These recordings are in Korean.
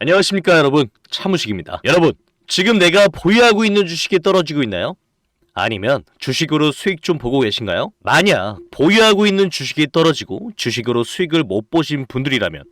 안녕하십니까 여러분 차무식입니다 여러분 지금 내가 보유하고 있는 주식이 떨어지고 있나요? 아니면 주식으로 수익 좀 보고 계신가요? 만약 보유하고 있는 주식이 떨어지고 주식으로 수익을 못 보신 분들이라면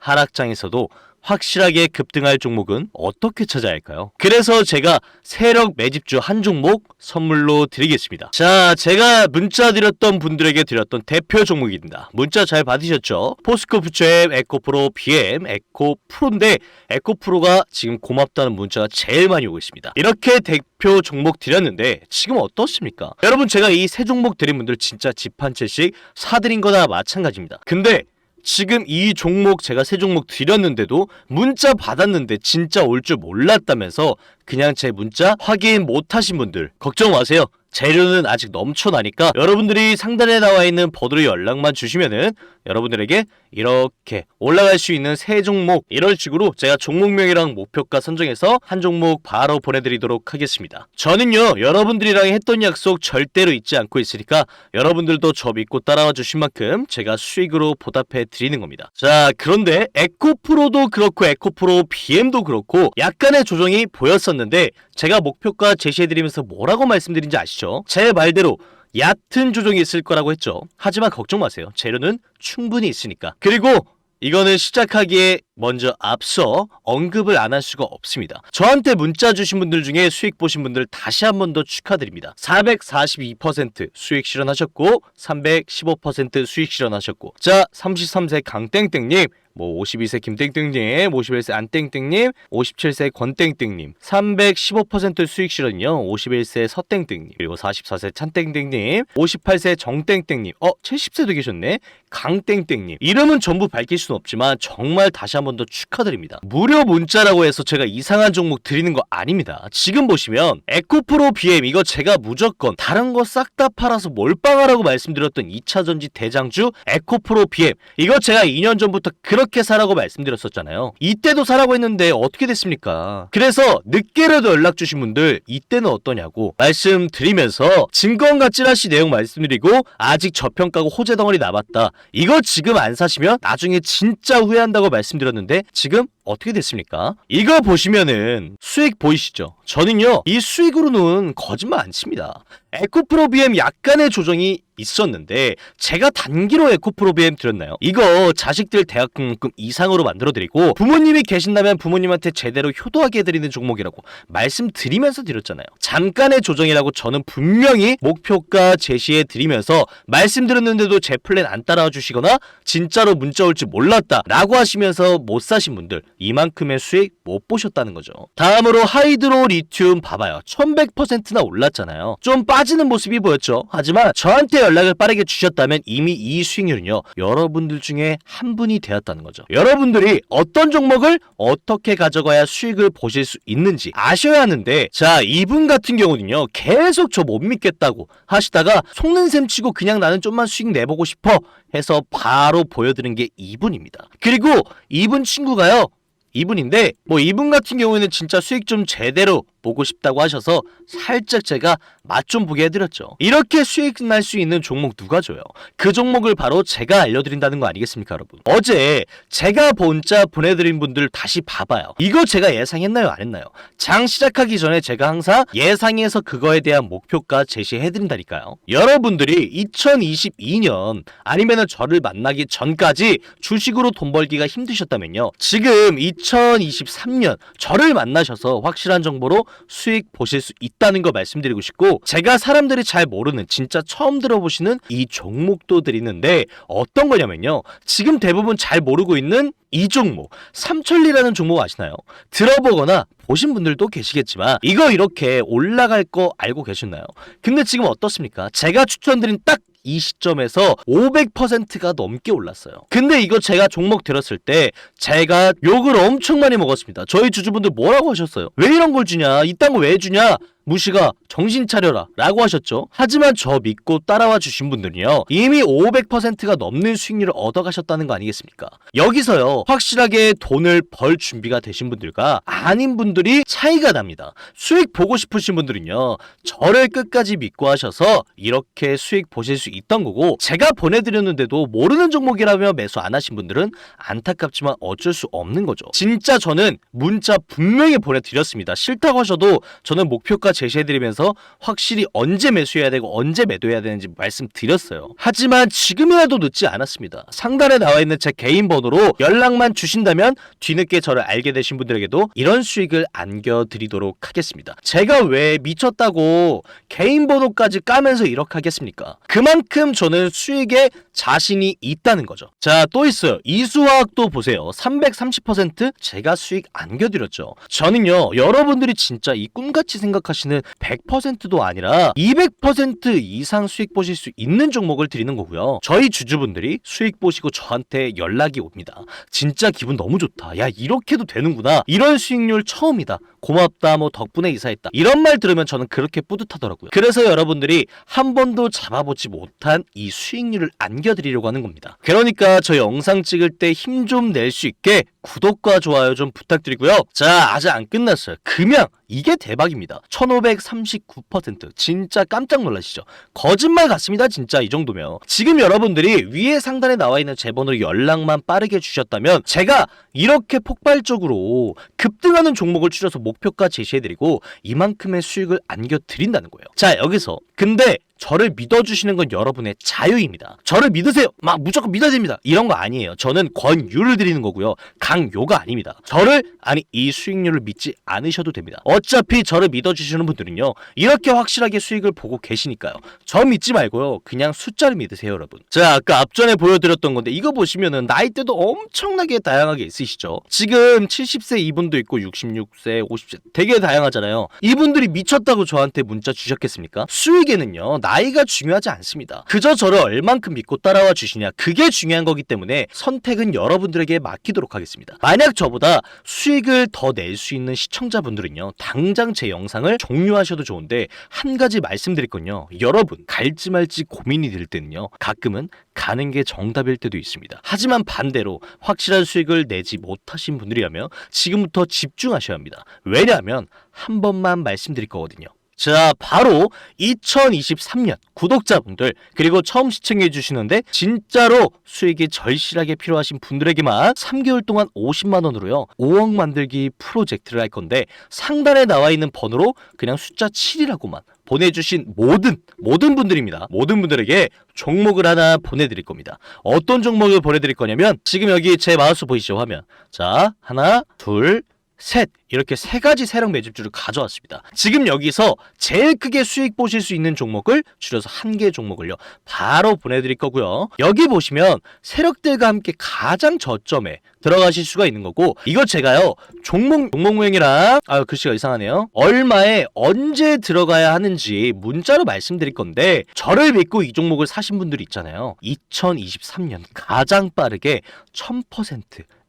하락장에서도 확실하게 급등할 종목은 어떻게 찾아야 할까요? 그래서 제가 세력 매집주 한 종목 선물로 드리겠습니다. 자, 제가 문자 드렸던 분들에게 드렸던 대표 종목입니다. 문자 잘 받으셨죠? 포스코 퓨처엠, 에코프로, BM, 에코프로인데 에코프로가 지금 고맙다는 문자가 제일 많이 오고 있습니다. 이렇게 대표 종목 드렸는데 지금 어떻습니까? 여러분 제가 이 세 종목 드린 분들 진짜 집 한 채씩 사드린 거나 마찬가지입니다. 근데 지금 이 종목 제가 세 종목 드렸는데도 문자 받았는데 진짜 올 줄 몰랐다면서 그냥 제 문자 확인 못 하신 분들 걱정 마세요. 재료는 아직 넘쳐나니까 여러분들이 상단에 나와 있는 번호로 연락만 주시면은 여러분들에게 이렇게 올라갈 수 있는 세 종목 이런 식으로 제가 종목명이랑 목표가 선정해서 한 종목 바로 보내드리도록 하겠습니다. 저는요 여러분들이랑 했던 약속 절대로 잊지 않고 있으니까 여러분들도 저 믿고 따라와 주신 만큼 제가 수익으로 보답해 드리는 겁니다. 자 그런데 에코프로도 그렇고 에코프로 BM도 그렇고 약간의 조정이 보였었는데 제가 목표가 제시해드리면서 뭐라고 말씀드린지 아시죠? 제 말대로 얕은 조정이 있을 거라고 했죠. 하지만 걱정 마세요. 재료는 충분히 있으니까. 그리고 이거는 시작하기에 먼저 앞서 언급을 안 할 수가 없습니다. 저한테 문자 주신 분들 중에 수익 보신 분들 다시 한 번 더 축하드립니다. 442% 수익 실현하셨고 315% 수익 실현하셨고 자 33세 강땡땡님 뭐 52세 김땡땡님, 51세 안땡땡님, 57세 권땡땡님, 315% 수익 실현이요. 51세 서땡땡님, 그리고 44세 찬땡땡님, 58세 정땡땡님, 어 70세도 계셨네. 강땡땡님. 이름은 전부 밝힐 수는 없지만 정말 다시 한번 더 축하드립니다. 무료 문자라고 해서 제가 이상한 종목 드리는 거 아닙니다. 지금 보시면 에코프로 BM 이거 제가 무조건 다른 거 싹 다 팔아서 몰빵하라고 말씀드렸던 2차전지 대장주 에코프로 BM 이거 제가 2년 전부터 그렇게 사라고 말씀드렸었잖아요. 이때도 사라고 했는데 어떻게 됐습니까? 그래서 늦게라도 연락 주신 분들 이때는 어떠냐고 말씀드리면서 증거인가 찌라시 내용 말씀드리고 아직 저평가고 호재 덩어리 남았다. 이거 지금 안 사시면 나중에 진짜 후회한다고 말씀드렸는데 지금 어떻게 됐습니까? 이거 보시면은 수익 보이시죠? 저는요 이 수익으로는 거짓말 안 칩니다. 에코프로 BM 약간의 조정이 있었는데 제가 단기로 에코프로 BM 드렸나요? 이거 자식들 대학 등록금 이상으로 만들어 드리고 부모님이 계신다면 부모님한테 제대로 효도하게 해드리는 종목이라고 말씀드리면서 드렸잖아요. 잠깐의 조정이라고 저는 분명히 목표가 제시해 드리면서 말씀드렸는데도 제 플랜 안 따라와 주시거나 진짜로 문자 올줄 몰랐다 라고 하시면서 못 사신 분들 이만큼의 수익 못 보셨다는 거죠. 다음으로 하이드로 리튬 봐봐요. 1100%나 올랐잖아요. 좀 빠지는 모습이 보였죠. 하지만 저한테 연락을 빠르게 주셨다면 이미 이 수익률은요. 여러분들 중에 한 분이 되었다는 거죠. 여러분들이 어떤 종목을 어떻게 가져가야 수익을 보실 수 있는지 아셔야 하는데 자 이분 같은 경우는요. 계속 저 못 믿겠다고 하시다가 속는 셈 치고 그냥 나는 좀만 수익 내보고 싶어 해서 바로 보여드린 게 이분입니다. 그리고 이분 친구가요. 이분인데 뭐 이분 같은 경우에는 진짜 수익 좀 제대로 보고 싶다고 하셔서 살짝 제가 맛 좀 보게 해드렸죠. 이렇게 수익 날 수 있는 종목 누가 줘요? 그 종목을 바로 제가 알려드린다는 거 아니겠습니까, 여러분? 어제 제가 문자 보내드린 분들 다시 봐봐요. 이거 제가 예상했나요, 안 했나요? 장 시작하기 전에 제가 항상 예상해서 그거에 대한 목표가 제시해드린다니까요. 여러분들이 2022년 아니면은 저를 만나기 전까지 주식으로 돈 벌기가 힘드셨다면요. 지금 2023년 저를 만나셔서 확실한 정보로 수익 보실 수 있다는 거 말씀드리고 싶고 제가 사람들이 잘 모르는 진짜 처음 들어보시는 이 종목도 드리는데 어떤 거냐면요. 지금 대부분 잘 모르고 있는 이 종목 삼천리라는 종목 아시나요? 들어보거나 보신 분들도 계시겠지만 이거 이렇게 올라갈 거 알고 계셨나요? 근데 지금 어떻습니까? 제가 추천드린 딱 이 시점에서 500%가 넘게 올랐어요. 근데 이거 제가 종목 들었을 때 제가 욕을 엄청 많이 먹었습니다. 저희 주주분들 뭐라고 하셨어요? 왜 이런 걸 주냐? 이딴 거 왜 주냐? 무시가 정신 차려라 라고 하셨죠. 하지만 저 믿고 따라와 주신 분들은요. 이미 500%가 넘는 수익률을 얻어가셨다는 거 아니겠습니까? 여기서요. 확실하게 돈을 벌 준비가 되신 분들과 아닌 분들이 차이가 납니다. 수익 보고 싶으신 분들은요. 저를 끝까지 믿고 하셔서 이렇게 수익 보실 수 있던 거고 제가 보내드렸는데도 모르는 종목이라며 매수 안 하신 분들은 안타깝지만 어쩔 수 없는 거죠. 진짜 저는 문자 분명히 보내드렸습니다. 싫다고 하셔도 저는 목표가 제시해드리면서 확실히 언제 매수해야 되고 언제 매도해야 되는지 말씀드렸어요. 하지만 지금이라도 늦지 않았습니다. 상단에 나와 있는 제 개인 번호로 연락만 주신다면 뒤늦게 저를 알게 되신 분들에게도 이런 수익을 안겨드리도록 하겠습니다. 제가 왜 미쳤다고 개인 번호까지 까면서 이렇게 하겠습니까? 그만큼 저는 수익에 자신이 있다는 거죠. 자, 또 있어요. 이수화학도 보세요. 330% 제가 수익 안겨드렸죠. 저는요, 여러분들이 진짜 이 꿈같이 생각하 시는 100%도 아니라 200% 이상 수익 보실 수 있는 종목을 드리는 거고요. 저희 주주분들이 수익 보시고 저한테 연락이 옵니다. 진짜 기분 너무 좋다. 야, 이렇게도 되는구나. 이런 수익률 처음이다. 고맙다. 뭐 덕분에 이사했다. 이런 말 들으면 저는 그렇게 뿌듯하더라고요. 그래서 여러분들이 한 번도 잡아보지 못한 이 수익률을 안겨드리려고 하는 겁니다. 그러니까 저 영상 찍을 때 힘 좀 낼 수 있게 구독과 좋아요 좀 부탁드리고요. 자, 아직 안 끝났어요. 금양 이게 대박입니다. 1539% 진짜 깜짝 놀라시죠? 거짓말 같습니다. 진짜 이 정도면. 지금 여러분들이 위에 상단에 나와 있는 제 번호로 연락만 빠르게 주셨다면 제가 이렇게 폭발적으로 급등하는 종목을 추려서 목표가 제시해드리고 이만큼의 수익을 안겨드린다는 거예요. 자, 여기서 근데 저를 믿어주시는 건 여러분의 자유입니다. 저를 믿으세요. 막 무조건 믿어야 됩니다. 이런 거 아니에요. 저는 권유를 드리는 거고요. 강요가 아닙니다. 저를 아니 이 수익률을 믿지 않으셔도 됩니다. 어차피 저를 믿어주시는 분들은요. 이렇게 확실하게 수익을 보고 계시니까요. 저 믿지 말고요. 그냥 숫자를 믿으세요, 여러분. 자, 아까 앞전에 보여드렸던 건데 이거 보시면은 나이대도 엄청나게 다양하게 있으시죠. 지금 70세 이분도 있고 66세, 50세 되게 다양하잖아요. 이분들이 미쳤다고 저한테 문자 주셨겠습니까? 수익에는요. 나 이가 중요하지 않습니다. 그저 저를 얼만큼 믿고 따라와 주시냐 그게 중요한 거기 때문에 선택은 여러분들에게 맡기도록 하겠습니다. 만약 저보다 수익을 더 낼 수 있는 시청자분들은요 당장 제 영상을 종료하셔도 좋은데 한 가지 말씀드릴 건요 여러분 갈지 말지 고민이 들 때는요 가끔은 가는 게 정답일 때도 있습니다. 하지만 반대로 확실한 수익을 내지 못하신 분들이라면 지금부터 집중하셔야 합니다. 왜냐하면 한 번만 말씀드릴 거거든요. 자, 바로 2023년 구독자분들 그리고 처음 시청해 주시는데 진짜로 수익이 절실하게 필요하신 분들에게만 3개월 동안 50만 원으로요. 5억 만들기 프로젝트를 할 건데 상단에 나와 있는 번호로 그냥 숫자 7이라고만 보내주신 모든 모든 분들입니다. 모든 분들에게 종목을 하나 보내드릴 겁니다. 어떤 종목을 보내드릴 거냐면 지금 여기 제 마우스 보이시죠 화면. 자 하나 둘 셋 이렇게 세 가지 세력 매집주를 가져왔습니다. 지금 여기서 제일 크게 수익 보실 수 있는 종목을 줄여서 한 개 종목을요 바로 보내드릴 거고요. 여기 보시면 세력들과 함께 가장 저점에 들어가실 수가 있는 거고 이거 제가요 종목 종목 모형이랑 아 글씨가 이상하네요. 얼마에 언제 들어가야 하는지 문자로 말씀드릴 건데 저를 믿고 이 종목을 사신 분들이 있잖아요. 2023년 가장 빠르게 1000%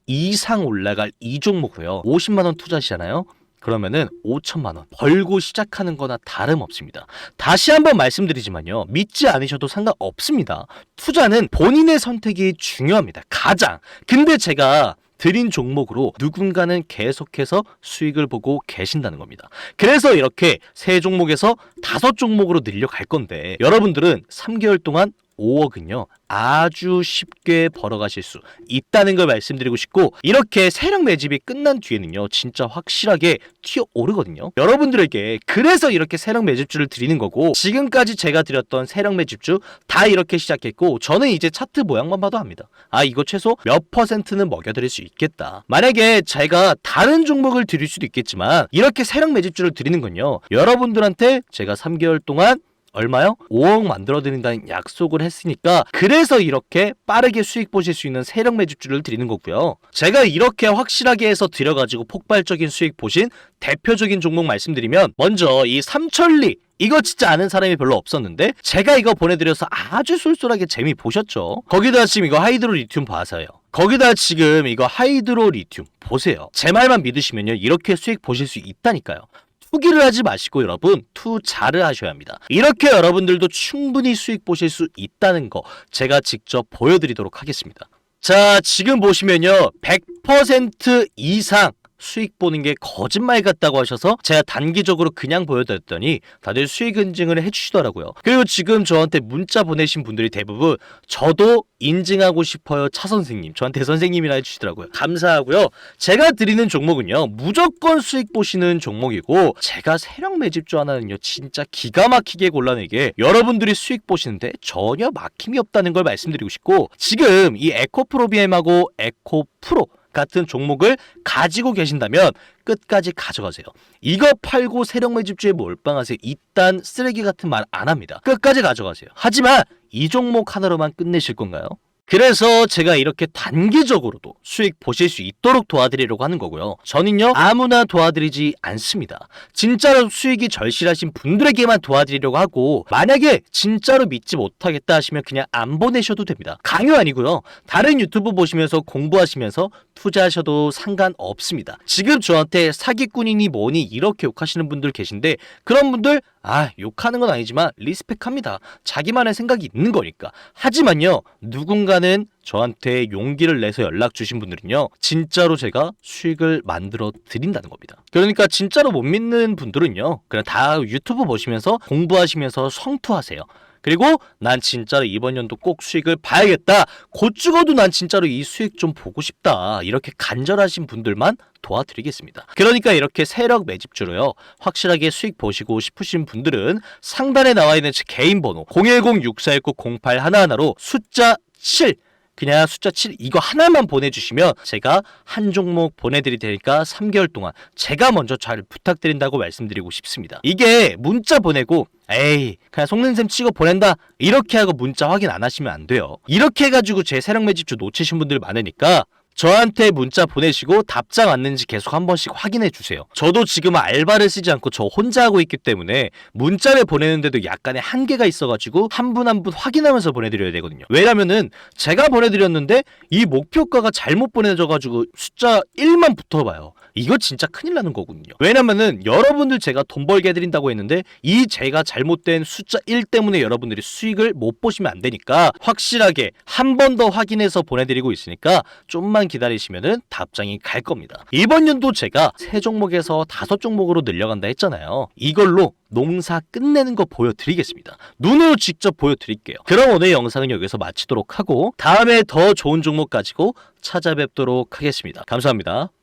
이상 올라갈 이 종목으로요. 50만 원 투자시잖아요. 그러면은 5천만 원 벌고 시작하는 거나 다름없습니다. 다시 한번 말씀드리지만요. 믿지 않으셔도 상관없습니다. 투자는 본인의 선택이 중요합니다. 가장. 근데 제가 드린 종목으로 누군가는 계속해서 수익을 보고 계신다는 겁니다. 그래서 이렇게 세 종목에서 다섯 종목으로 늘려갈 건데 여러분들은 3개월 동안 5억은요 아주 쉽게 벌어가실 수 있다는 걸 말씀드리고 싶고 이렇게 세력 매집이 끝난 뒤에는요 진짜 확실하게 튀어오르거든요. 여러분들에게 그래서 이렇게 세력 매집주를 드리는 거고 지금까지 제가 드렸던 세력 매집주 다 이렇게 시작했고 저는 이제 차트 모양만 봐도 압니다. 아 이거 최소 몇 퍼센트는 먹여드릴 수 있겠다. 만약에 제가 다른 종목을 드릴 수도 있겠지만 이렇게 세력 매집주를 드리는 건요. 여러분들한테 제가 3개월 동안 얼마요? 5억 만들어 드린다는 약속을 했으니까 그래서 이렇게 빠르게 수익 보실 수 있는 세력 매집주를 드리는 거고요. 제가 이렇게 확실하게 해서 드려가지고 폭발적인 수익 보신 대표적인 종목 말씀드리면 먼저 이 삼천리 이거 진짜 아는 사람이 별로 없었는데 제가 이거 보내드려서 아주 쏠쏠하게 재미 보셨죠? 거기다 지금 이거 하이드로 리튬 봐서요. 거기다 지금 이거 하이드로 리튬 보세요. 제 말만 믿으시면요 이렇게 수익 보실 수 있다니까요. 포기를 하지 마시고 여러분 투자를 하셔야 합니다. 이렇게 여러분들도 충분히 수익 보실 수 있다는 거 제가 직접 보여드리도록 하겠습니다. 자, 지금 보시면요. 100% 이상 수익 보는 게 거짓말 같다고 하셔서 제가 단기적으로 그냥 보여드렸더니 다들 수익 인증을 해주시더라고요. 그리고 지금 저한테 문자 보내신 분들이 대부분 저도 인증하고 싶어요 차 선생님 저한테 선생님이라 해주시더라고요. 감사하고요. 제가 드리는 종목은요 무조건 수익 보시는 종목이고 제가 세력 매집주 하나는요 진짜 기가 막히게 골라내게 여러분들이 수익 보시는데 전혀 막힘이 없다는 걸 말씀드리고 싶고 지금 이 에코프로비엠하고 에코프로 같은 종목을 가지고 계신다면 끝까지 가져가세요. 이거 팔고 세력 매집주에 몰빵하세요. 이딴 쓰레기 같은 말 안 합니다. 끝까지 가져가세요. 하지만 이 종목 하나로만 끝내실 건가요? 그래서 제가 이렇게 단기적으로도 수익 보실 수 있도록 도와드리려고 하는 거고요. 저는요, 아무나 도와드리지 않습니다. 진짜로 수익이 절실하신 분들에게만 도와드리려고 하고, 만약에 진짜로 믿지 못하겠다 하시면 그냥 안 보내셔도 됩니다. 강요 아니고요. 다른 유튜브 보시면서 공부하시면서 투자하셔도 상관없습니다. 지금 저한테 사기꾼이니 뭐니 이렇게 욕하시는 분들 계신데, 그런 분들, 아, 욕하는 건 아니지만 리스펙합니다. 자기만의 생각이 있는 거니까. 하지만요, 누군가 는 저한테 용기를 내서 연락 주신 분들은요, 진짜로 제가 수익을 만들어 드린다는 겁니다. 그러니까 진짜로 못 믿는 분들은요, 그냥 다 유튜브 보시면서 공부하시면서 성투하세요. 그리고 난 진짜로 이번 연도 꼭 수익을 봐야겠다. 곧 죽어도 난 진짜로 이 수익 좀 보고 싶다. 이렇게 간절하신 분들만 도와드리겠습니다. 그러니까 이렇게 세력 매집주로요. 확실하게 수익 보시고 싶으신 분들은 상단에 나와 있는 제 개인 번호 010-6419-0811로 숫자 7 그냥 숫자 7 이거 하나만 보내주시면 제가 한 종목 보내드릴 테니까 3개월 동안 제가 먼저 잘 부탁드린다고 말씀드리고 싶습니다. 이게 문자 보내고 에이 그냥 속는셈 치고 보낸다 이렇게 하고 문자 확인 안 하시면 안 돼요. 이렇게 해가지고 제 세력 매집주 놓치신 분들 많으니까 저한테 문자 보내시고 답장 왔는지 계속 한 번씩 확인해 주세요. 저도 지금 알바를 쓰지 않고 저 혼자 하고 있기 때문에 문자를 보내는데도 약간의 한계가 있어가지고 한 분 한 분 확인하면서 보내드려야 되거든요. 왜냐면은 제가 보내드렸는데 이 목표가가 잘못 보내져가지고 숫자 1만 붙어봐요. 이거 진짜 큰일 나는 거거든요. 왜냐면은 여러분들 제가 돈 벌게 해드린다고 했는데 이 제가 잘못된 숫자 1 때문에 여러분들이 수익을 못 보시면 안 되니까 확실하게 한 번 더 확인해서 보내드리고 있으니까 좀만 기다리시면은 답장이 갈 겁니다. 이번 연도 제가 세 종목에서 다섯 종목으로 늘려간다 했잖아요. 이걸로 농사 끝내는 거 보여드리겠습니다. 눈으로 직접 보여드릴게요. 그럼 오늘 영상은 여기서 마치도록 하고 다음에 더 좋은 종목 가지고 찾아뵙도록 하겠습니다. 감사합니다.